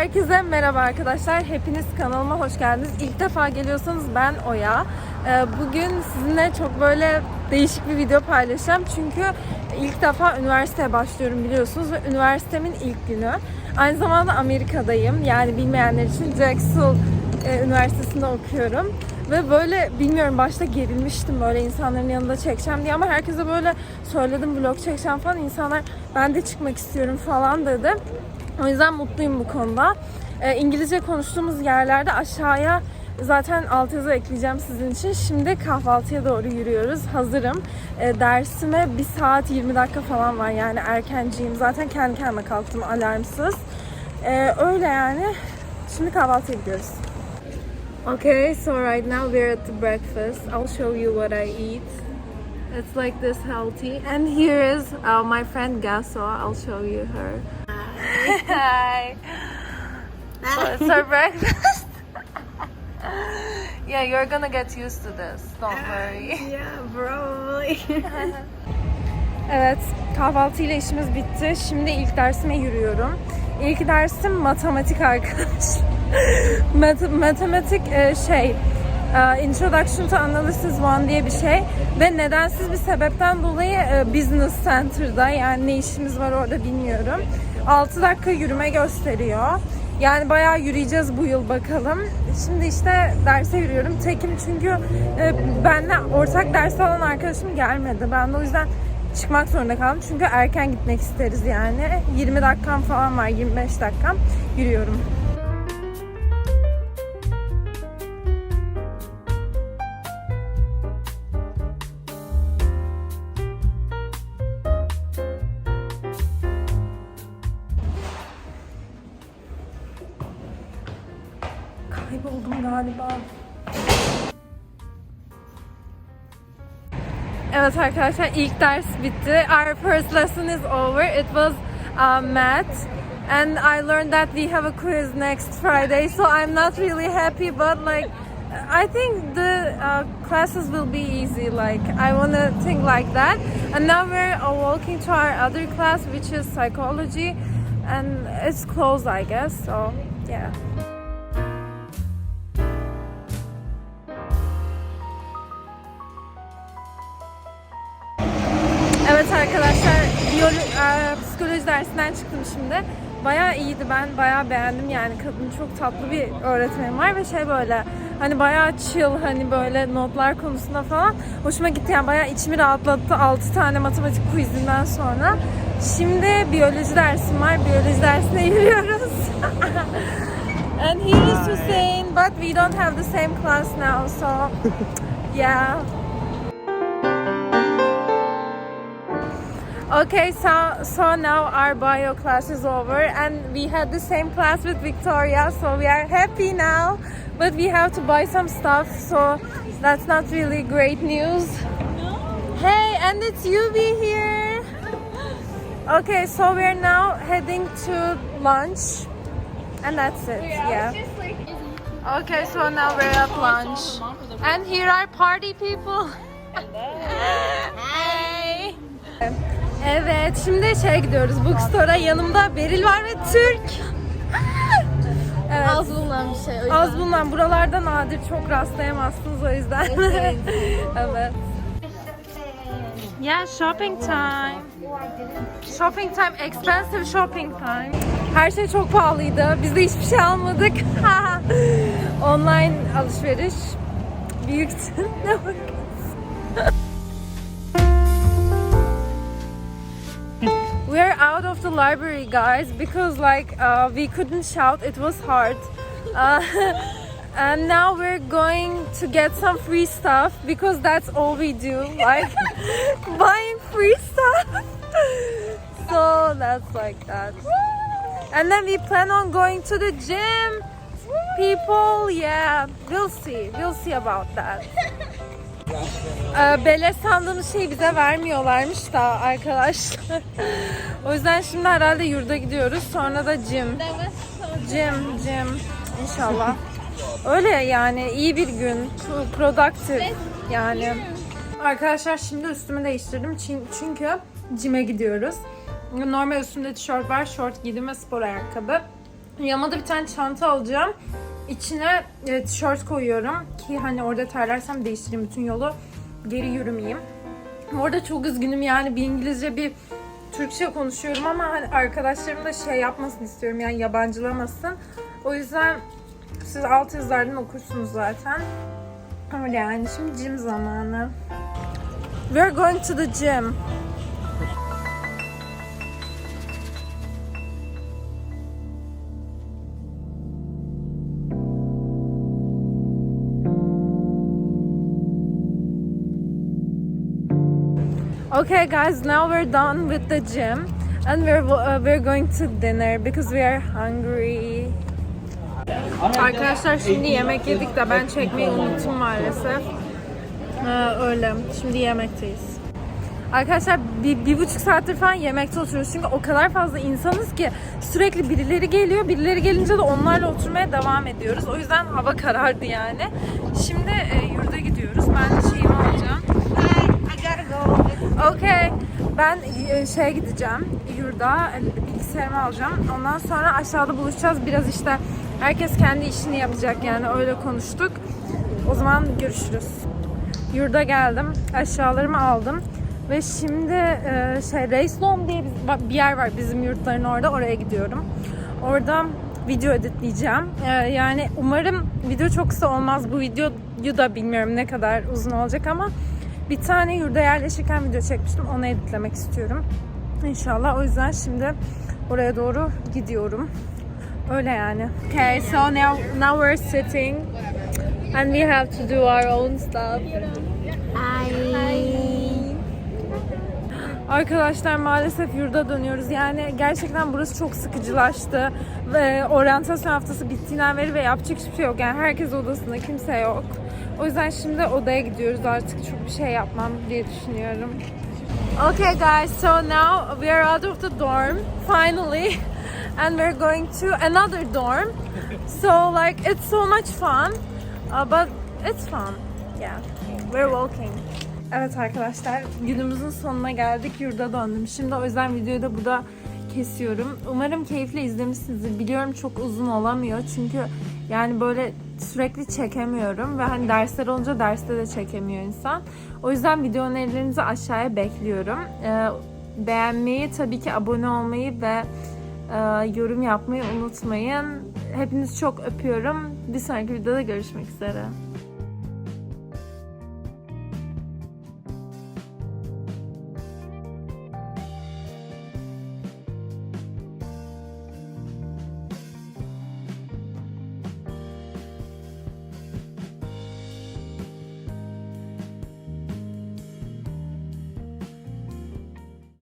Herkese merhaba arkadaşlar. Hepiniz kanalıma hoş geldiniz. İlk defa geliyorsanız ben Oya. Ee, Bugün sizinle çok böyle değişik bir video paylaşacağım. Çünkü ilk defa üniversiteye başlıyorum biliyorsunuz ve üniversitemin ilk günü. Aynı zamanda Amerika'dayım. Yani bilmeyenler için Drexel e, Üniversitesi'nde okuyorum. Ve böyle bilmiyorum başta gerilmiştim böyle insanların yanında çekeceğim diye ama herkese böyle söyledim vlog çekeceğim falan. İnsanlar ben de çıkmak istiyorum falan dedi. O yüzden mutluyum bu konuda. Ee, İngilizce konuştuğumuz yerlerde aşağıya zaten altyazı ekleyeceğim sizin için. Şimdi kahvaltıya doğru yürüyoruz. Hazırım. Ee, dersime 1 saat 20 dakika falan var yani erkenciyim. Zaten kendi kendime kalktım alarmsız. Ee, öyle yani. Şimdi kahvaltıya gidiyoruz. Okay, so right now we're at the breakfast. I'll show you what I eat. It's like this healthy. And here is uh, my friend Gaso. I'll show you her. Hi. So it's our breakfast. yeah, you're gonna get used to this. Don't worry. Yeah, probably. Evet, kahvaltıyla işimiz bitti. Şimdi ilk dersime yürüyorum. İlk dersim matematik arkadaşlar. Mat- matematik e, şey, e, Introduction to Analysis 1 diye bir şey. Ve nedensiz bir sebepten dolayı e, Business Center'da yani ne işimiz var orada bilmiyorum. 6 dakika yürüme gösteriyor. Yani bayağı yürüyeceğiz bu yıl bakalım. Şimdi işte derse yürüyorum. Tekim çünkü e, benimle ortak ders alan arkadaşım gelmedi. Ben de o yüzden çıkmak zorunda kaldım. Çünkü erken gitmek isteriz yani. 20 dakikam falan var, 25 dakikam. Yürüyorum. Kayboldum galiba. Evet arkadaşlar ilk ders bitti. Our first lesson is over. It was uh, math. And I learned that we have a quiz next Friday. So I'm not really happy, but like I think the uh, classes will be easy. Like I want to think like that. And now we're uh, walking to our other class, which is psychology, and it's closed, I guess. So yeah. Arkadaşlar, biyolo- e, psikoloji dersinden çıktım şimdi. Bayağı iyiydi ben, bayağı beğendim yani kadın çok tatlı bir öğretmenim var ve şey böyle hani bayağı chill hani böyle notlar konusunda falan hoşuma gitti yani bayağı içimi rahatlattı 6 tane matematik quizinden sonra. Şimdi biyoloji dersim var, biyoloji dersine yürüyoruz. And here is Hussein, but we don't have the same class now, so yeah. Okay, so so now our bio class is over, and we had the same class with Victoria, so we are happy now. But we have to buy some stuff, so that's not really great news. Hey, and it's Yubi here. Okay, so we're now heading to lunch, and that's it. Yeah. Okay, so now we're at lunch, and here are party people. Evet, şimdi şeye gidiyoruz. Bookstore'a yanımda Beril var ve Türk. Evet. Az bulunan bir şey o yüzden. Az bulunan buralarda nadir çok rastlayamazsınız o yüzden. Evet. Yeah, shopping time. Shopping time, expensive shopping time. Her şey çok pahalıydı. Biz de hiçbir şey almadık. Online alışveriş. Büyüktü. Ne bak. We are out of the library, guys, because like uh, we couldn't shout. It was hard. Uh, and now we're going to get some free stuff because that's all we do, like buying free stuff. so that's like that. And then we plan on going to the gym. People, yeah, we'll see. We'll see about that. Ee, Beleş sandığımız şeyi bize vermiyorlarmış da arkadaşlar. o yüzden şimdi herhalde yurda gidiyoruz. Sonra da gym. Gym, gym. İnşallah. Öyle yani iyi bir gün. Pro- Productive yani. Arkadaşlar şimdi üstümü değiştirdim çünkü gym'e gidiyoruz. Normal üstümde tişört var, şort giydim ve spor ayakkabı. Yanıma da bir tane çanta alacağım. İçine e, tişört koyuyorum ki hani orada terlersem değiştireyim bütün yolu. Geri yürümeyeyim. Orada çok üzgünüm yani bir İngilizce bir Türkçe konuşuyorum ama hani arkadaşlarım da şey yapmasın istiyorum yani yabancılamasın. O yüzden siz alt yazılardan okursunuz zaten. Öyle yani şimdi gym zamanı. We're going to the gym. Okay, guys, now we're done with the gym, and we're uh, we're going to dinner because we are hungry. Arkadaşlar şimdi yemek yedik de ben çekmeyi unuttum maalesef. Ee, öyle. Şimdi yemekteyiz. Arkadaşlar bir, bir buçuk saattir falan yemekte oturuyoruz. Çünkü o kadar fazla insanız ki sürekli birileri geliyor. Birileri gelince de onlarla oturmaya devam ediyoruz. O yüzden hava karardı yani. Şimdi e, yurda gidiyoruz. Ben şeyimi alacağım. Okey. Ben e, şeye gideceğim. Yurda e, bilgisayarımı alacağım. Ondan sonra aşağıda buluşacağız. Biraz işte herkes kendi işini yapacak yani öyle konuştuk. O zaman görüşürüz. Yurda geldim. Eşyalarımı aldım. Ve şimdi e, şey Reislom diye bir- yer var bizim yurtların orada. Oraya gidiyorum. Orada video editleyeceğim. Yani umarım video çok kısa olmaz. Bu videoyu da bilmiyorum ne kadar uzun olacak ama bir tane yurda yerleşirken video çekmiştim. Onu editlemek istiyorum. İnşallah. O yüzden şimdi oraya doğru gidiyorum. Öyle yani. Okay, so now now we're sitting and we have to do our own stuff. Arkadaşlar maalesef yurda dönüyoruz. Yani gerçekten burası çok sıkıcılaştı. Ve oryantasyon haftası bittiğinden beri ve yapacak hiçbir şey yok. Yani herkes odasında, kimse yok. O yüzden şimdi odaya gidiyoruz. Artık çok bir şey yapmam diye düşünüyorum. Okay guys, so now we are out of the dorm finally and we're going to another dorm. So like it's so much fun, uh, but it's fun. Yeah, we're walking. Evet arkadaşlar, günümüzün sonuna geldik. Yurda döndüm. Şimdi o yüzden videoyu da burada kesiyorum. Umarım keyifle izlemişsinizdir. Biliyorum çok uzun olamıyor çünkü yani böyle sürekli çekemiyorum ve hani dersler olunca derste de çekemiyor insan. O yüzden video önerilerinizi aşağıya bekliyorum. Ee, beğenmeyi, tabii ki abone olmayı ve e, yorum yapmayı unutmayın. Hepinizi çok öpüyorum. Bir sonraki videoda görüşmek üzere.